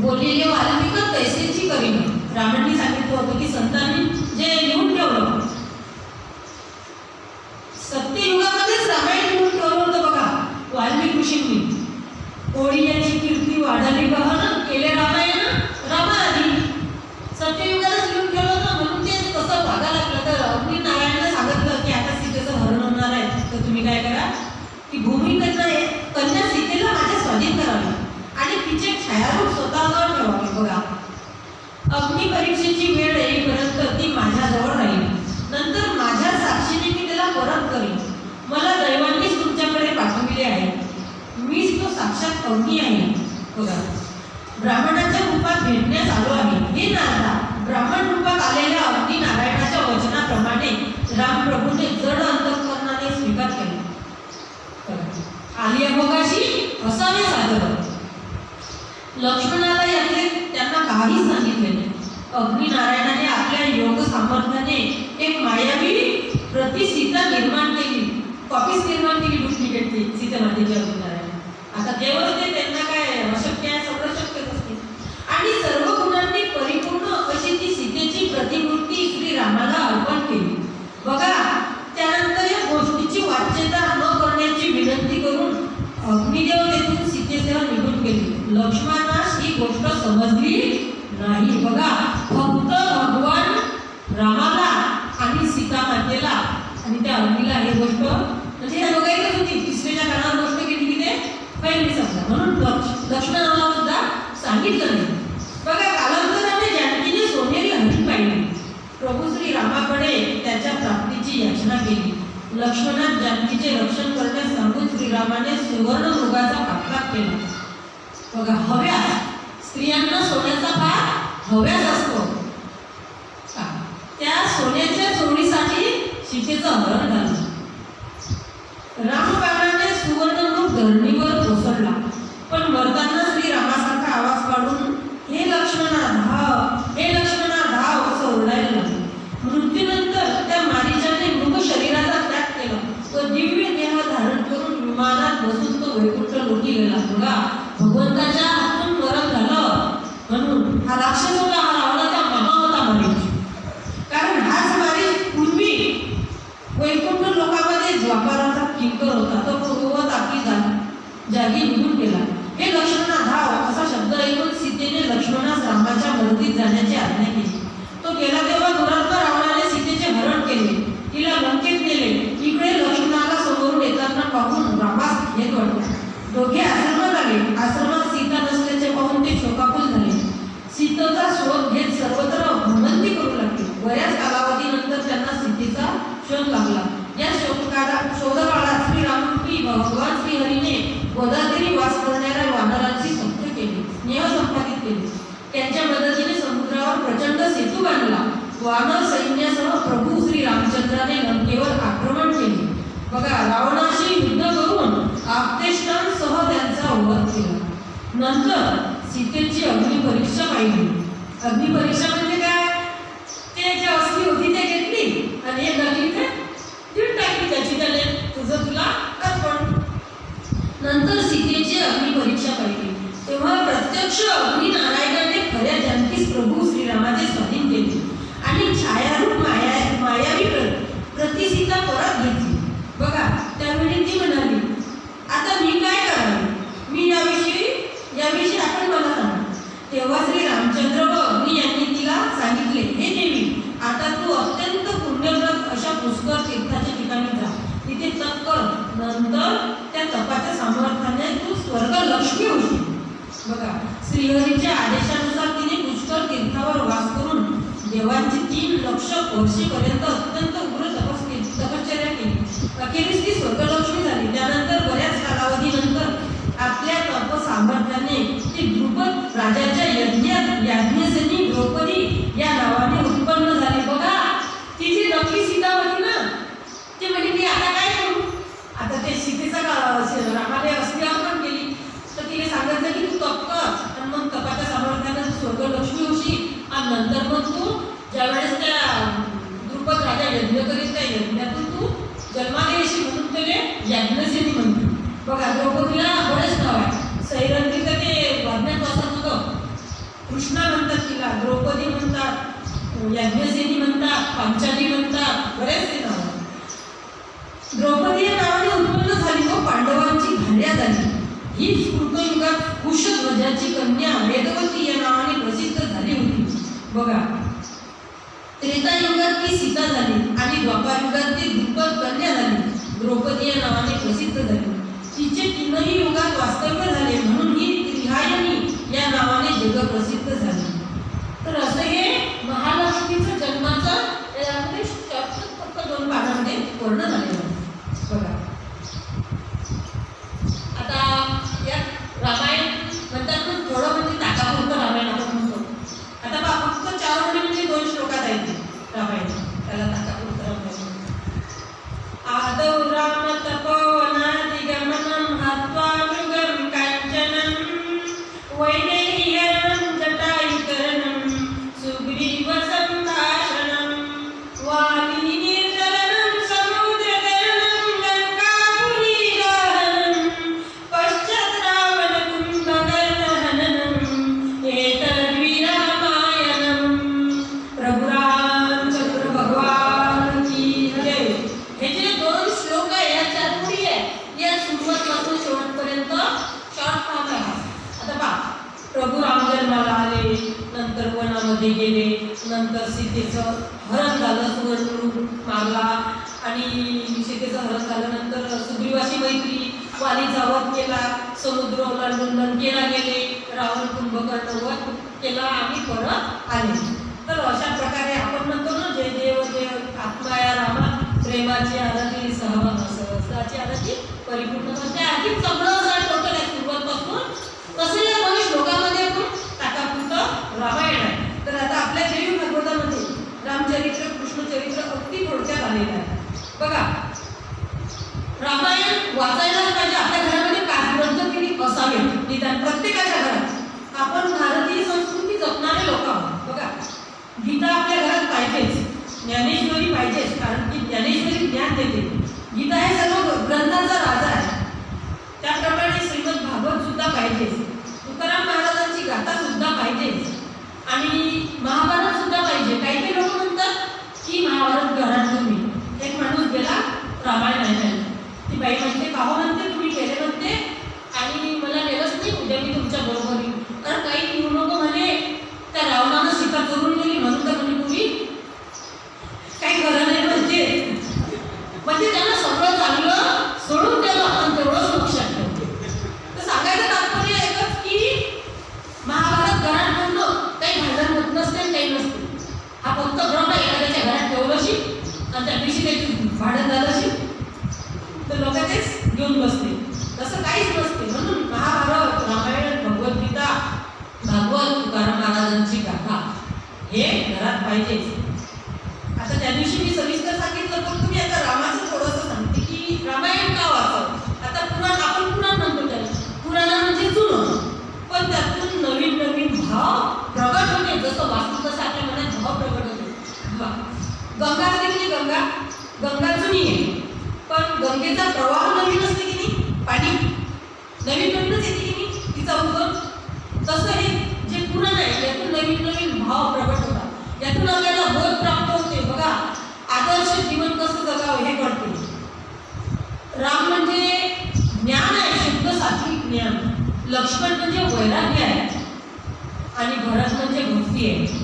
बोललेले वाद तैसेची कवी. करीन सांगितलं होतं की संतांनी जे लिहून ठेवलं सत्ययुगामध्येच रामायण लिहून ठेवलं होतं बघा वाल्मिक ऋषींनी. कोळी याची कीर्ती वाढली बघा ना केले रामायण. भेटण्यास आलो आहे हे नारदा ब्राह्मण रूपात आलेल्या अग्नी नारायणाच्या वचनाप्रमाणे रामप्रभूने जड अंतकरणाने स्वीकार केला आली आलिया असावे सादर लक्ष्मणाला यातले त्यांना काही सांगितले नाही अग्नी नारायणाने आपल्या योग सामर्थ्याने एक मायावी प्रतिसीता निर्माण केली. कॉपीच निर्माण केली डुप्लिकेट सीता मातेच्या अग्नी नारायण आता देवच ते त्यांना काय अशक्य आहे सगळं शक्यच असते आणि सर्व गुणांनी परिपूर्ण अशी ती सीतेची प्रतिमूर्ती श्री रामाला अर्पण केली. बघा त्यानंतर या गोष्टीची वाच्यता न करण्याची विनंती करून अग्निदेव तेथून सीतेसह निघून गेले. लक्ष्मणास ही गोष्ट समजली नाही. बघा फक्त भगवान रामाला आणि सीता मातेला आणि त्या अग्नीला ही गोष्ट म्हणजे ह्या दोघांनीच होती. तिसऱ्याच्या कानावर गोष्ट केली की ते पहिली समजा म्हणून लक्ष- लक्ष्मणाला सुद्धा सांगितलं नाही. रामाकडे त्याच्या प्राप्तीची याचना केली. लक्ष्मणात जानकीचे रक्षण करण्यास सांगून श्रीरामाने सुवर्ण मृगाचा पाठलाग केला. बघा हव्यास. स्त्रियांना सोन्याचा पार हव्यास असतो. त्या सोन्याच्या चोरीसाठी सीतेचं हरण झालं रामबाबा सुवर्णमृग धरणीवर कोसळला पण मरताना श्रीरामासारखा आवाज काढून हे लक्ष्मणा धाव हे लक्ष्मणा धाव असं ओरडायला लागले मृत्यूनंतर त्या मारीच्याने मृग शरीराचा त्याग केला तो दिव्य देह धारण करून विमानात बसून तो वैकुंठ लोटी गेला बघा भगवंताच्या हातून मरण झालं म्हणून हा राक्षस होता हा रावणाचा मामा होता मारीच कारण हाच मारीच पूर्वी वैकुंठ लोकांमध्ये द्वापाराचा किंकर होता तो पूर्ववत आपली जा जागी निघून गेले वानर सैन्यासह प्रभू श्री रामचंद्राने लंकेवर आक्रमण केले. बघा रावणाशी युद्ध करून आपतेष्टांसह त्यांचा वध केला. नंतर सीतेची अग्निपरीक्षा पाहिली. अग्निपरीक्षा म्हणजे काय? ते जे असली होती ते घेतली आणि एक नगरी ते देऊन टाकली त्याची त्याने. तुझं तुला अर्पण. नंतर सीतेची अग्निपरीक्षा पाहिली. तेव्हा प्रत्यक्ष अग्निनारायणाने खऱ्या जनकीस प्रभू श्रीरामाचे स्वाधीन केले आणि छायारूप माया मायावी प्र- प्रतिसीता परत घेतली बघा त्यावेळी ती म्हणाली आता मी काय करावे मी याविषयी याविषयी आपण मला सांगा तेव्हा श्री रामचंद्र व अग्नी यांनी तिला सांगितले हे देवी आता तू अत्यंत पुण्यव्रत अशा पुष्कर तीर्थाच्या ठिकाणी जा तिथे तप कर नंतर त्या तपाच्या सामर्थ्याने तू स्वर्ग लक्ष्मी होती. बघा श्रीहरीच्या आदेशानुसार तिने पुष्कर तीर्थावर वास करून देवांची तीन लक्ष वर्षेपर्यंत अत्यंत उग्र तपस तपश्चर्या केली. अखेरीस ती स्वर्गलक्ष्मी झाली. त्यानंतर बऱ्याच कालावधीनंतर आपल्या तप सामर्थ्याने ती ध्रुपद राजाच्या यज्ञात याज्ञसेनी द्रौपदी या नावाने उत्पन्न झाली बघा ती जी नकली सीता होती ना ती म्हणजे मी आता काय करू आता ते सीतेचा का- रामाने असली अर्पण केली तर तिने सांगितलं की तू तप कर आणि मग तपाच्या सामर्थ्याने तू स्वर्गलक्ष्मी होशील आणि नंतर मग तू ज्यावेळेस त्या द्रुपद राजा यज्ञ करीत नाही. यज्ञातून तू जन्माने येशील म्हणून त्याने यज्ञसेनी म्हणतो. बघा द्रौपदीला बरेच नाव आहे. सैरंगीचं ते वाज्ञात वाचत होतं. कृष्णा म्हणतात तिला द्रौपदी म्हणतात यज्ञसेनी म्हणतात पांचाली म्हणतात बरेचसे नाव द्रौपदी या नावाने उत्पन्न झाली व पांडवांची भार्या झाली. ही कृतयुगात कुशध्वजाची कन्या वेदवती या नावाने प्रसिद्ध झाली होती. बघा त्रेतायुगात ती सीता झाली आणि द्वापारयुगात ती द्रुपद कन्या झाली द्रौपदी या नावाने प्रसिद्ध झाली तिचे तीनही युगात झाले म्हणून ही त्रिहायनी या नावाने जगप्रसिद्ध झाली. तर असं हे महालक्ष्मीचं जन्माचं फक्त म्हणजे दोन भागामध्ये पूर्ण झाले आहे बघा आता या रामायण म्हणतात ना थोडं म्हणजे ताकापुरतं रामायण आपण म्हणतो आता बा फक्त चार ओळी म्हणजे दोन श्लोकात आहे ते रामायण त्याला ताकापुरतं रामायण आदौ राम तपोवनादिगमनं हत्वा मृगं काञ्चनं वैदेह्यं जटायुकरणं सुग्रीवसम्भाषणं वालीनिर्दलनं समुद्रतरणं लङ्कापुरीदाहनं पश्चात् रावणकुम्भकर्णहननम् एतद्विरामायणम् प्रभु रामचंद्र भगवान की जय हे जे दोन श्लोक आहे या चारपुडी आहे या सुरुवातपासून शेवटपर्यंत शॉर्ट फॉर्म आहे हा. आता पहा प्रभू राम जन्माला आले नंतर वनामध्ये गेले नंतर सीतेचं हरण झालं सुवर्ण रूप मारला आणि सीतेचं हरण झाल्यानंतर सुग्रीवाची मैत्री वालीचा वध केला समुद्र ओलांडून लंकेला गेले राहुल कुंभकर्ण वध केला आणि परत आले. तर अशा प्रकारे आपण म्हणतो ना जय देव जय आत्माया रामा प्रेमाची आरती सहभाग सहस्राची आरती परिपूर्ण म्हणजे आधी सगळं असं टोटल आहे सुरुवातपासून तसं या दोन श्लोकामध्ये पण टाकापुरतं रामायण आहे. तर आता आपल्या देवी भागवतामध्ये रामचरित्र कृष्णचरित्र अगदी थोडक्यात आलेलं आहे. बघा रामायण वाचायलाच पाहिजे आपल्या घरामध्ये पाच ग्रंथ तरी असावे निदान प्रत्येकाच्या घरात आपण भारतीय संस्कृती जपणारे लोक आहोत बघा गीता आपल्या घरात पाहिजेच ज्ञानेश्वरी पाहिजेच कारण की ज्ञानेश्वरी ज्ञान देते. गीता हे सर्व ग्रंथांचा राजा आहे त्याप्रमाणे श्रीमद भागवत सुद्धा पाहिजेच तुकाराम महाराजांची गाथा सुद्धा पाहिजेच आणि महाभारत सुद्धा पाहिजे काही काही लोक म्हणतात की महाभारत घरात तुम्ही एक माणूस गेला रामायण ऐकायला ती बाई म्हणते काहो म्हणते तुम्ही गेले म्हणते आणि मला नेलंच नाही उद्या मी तुमच्या बरोबर येईन तर काही येऊ नको म्हणे त्या रावणानं सीता करून गेली म्हणून तर म्हणे तुम्ही काही खरं नाही म्हणते म्हणजे त्यांना सगळं चांगलं सोडून दिलं आपण तेवढंच लक्षात ठेवतो तर सांगायचं तात्पर्य एकच की महाभारत घरात म्हणलं काही भांडण होत नसते आणि काही नसते हा फक्त भ्रम आहे एखाद्याच्या घरात ठेवलं अशी आणि त्या दिवशी त्याची भांडण झालं अशी तर लोक तेच घेऊन बसते तसं काहीच नसते म्हणून महाभारत रामायण भगवद्गीता भागवत तुकाराम महाराजांची गाथा हे पाहिजे. आता त्या दिवशी मी सविस्तर सांगितलं पण तुम्ही आता रामाचं थोडंसं सांगते की रामायण का वाचावं आता पुराण आपण पुराण म्हणतो त्याला. पुराणा म्हणजे जुनं. पण त्यातून नवीन नवीन भाव प्रगट होते. जसं वाचू तसं आपल्या मनात भाव प्रगट होते. गंगा असते म्हणजे गंगा. गंगा जुनी आहे. पण गंगेचा प्रवाह नवीन असते की नाही? पाणी. नवीन नवीनच येते की नाही तिचा उगम तसं हे जे पुराण आहे यातून नवीन नवीन भाव प्रगट त्यातून आपल्याला बोध प्राप्त होते. बघा आदर्श जीवन कसं जगावं हे कळते राम म्हणजे ज्ञान आहे शुद्ध सात्विक ज्ञान. लक्ष्मण म्हणजे वैराग्य आहे. आणि भरत म्हणजे भक्ती आहे.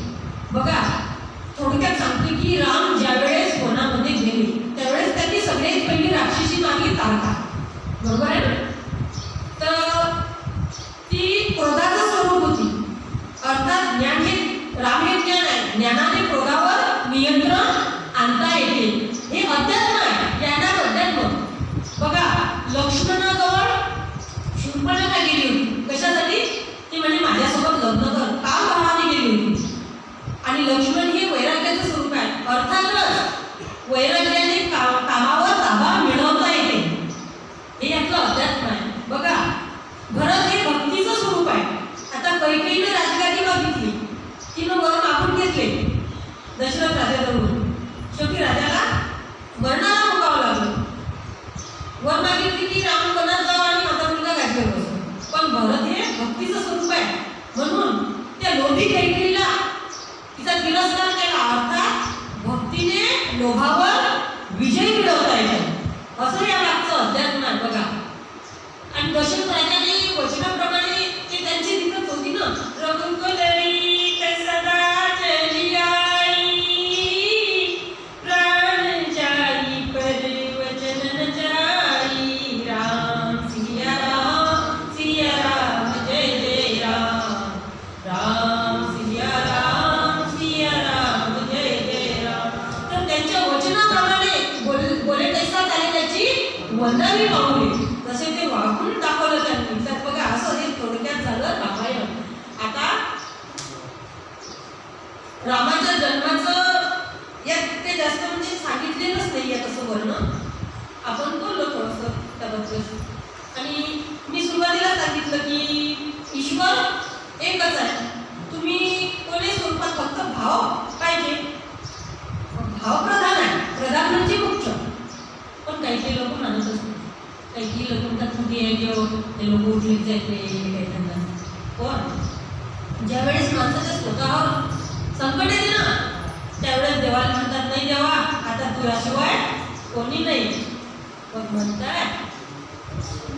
बघा थोडक्यात सांगते की राम ज्यावेळेस वनामध्ये गेले त्यावेळेस त्यांनी सगळ्यात पहिली राक्षसी मारली तारका बरोबर आहे ना तर ती क्रोधाचं स्वरूप होती अर्थात ज्ञान हे राम हे ज्ञान आहे ज्ञानाने क्रोधावर नियंत्रण आणता येते हे अध्यात्म आहे ज्ञानात अध्यात्म बघा लक्ष्मणाजवळ शूर्पणखा गेली होती कशासाठी ती म्हणजे माझ्यासोबत लग्न कर काम भावाने गेली होती आणि लक्ष्मण हे वैराग्याचं स्वरूप आहे. अर्थातच वैराग्याने का कामावर ताबा मिळवता येते. हे यातलं अध्यात्म आहे. बघा भरत हे भक्तीचं स्वरूप आहे. आता कैकेयीने राजगादी की तिनं वर मागून घेतले दशरथ राजाजवळून शेवटी राजाला मरणाला मुकावं लागलं वर मागितली की राम वनात जावा आणि माझा मुलगा गाडीवर बसव पण भरत हे भक्तीचं स्वरूप आहे म्हणून त्या लोभी वनावी पावले जसे ते वागून दाखवलं त्यांनी तर बघा असं हे थोडक्यात झालं रामायण आता रामाच्या जन्माचं या ते जास्त म्हणजे सांगितलेलंच नाही आहे तसं वर्णन आपण बोललो थोडंसं त्याबद्दल. आणि मी सुरुवातीला सांगितलं की ईश्वर एकच आहे. तुम्ही कोणी स्वरूपात फक्त भाव पाहिजे. भाव प्रधान आहे. प्रधान म्हणजे मुख्य पण काही काही लोक मानतच नाही काही काही लोक म्हणतात कुठे आहे किंवा ते लोक उठले आहेत ते काही त्यांना. पण ज्यावेळेस माणसाच्या स्वतःवर संकट येते ना. त्यावेळेस देवाला म्हणतात नाही देवा आता तुझ्याशिवाय कोणी नाही. मग म्हणतात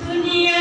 दुनिया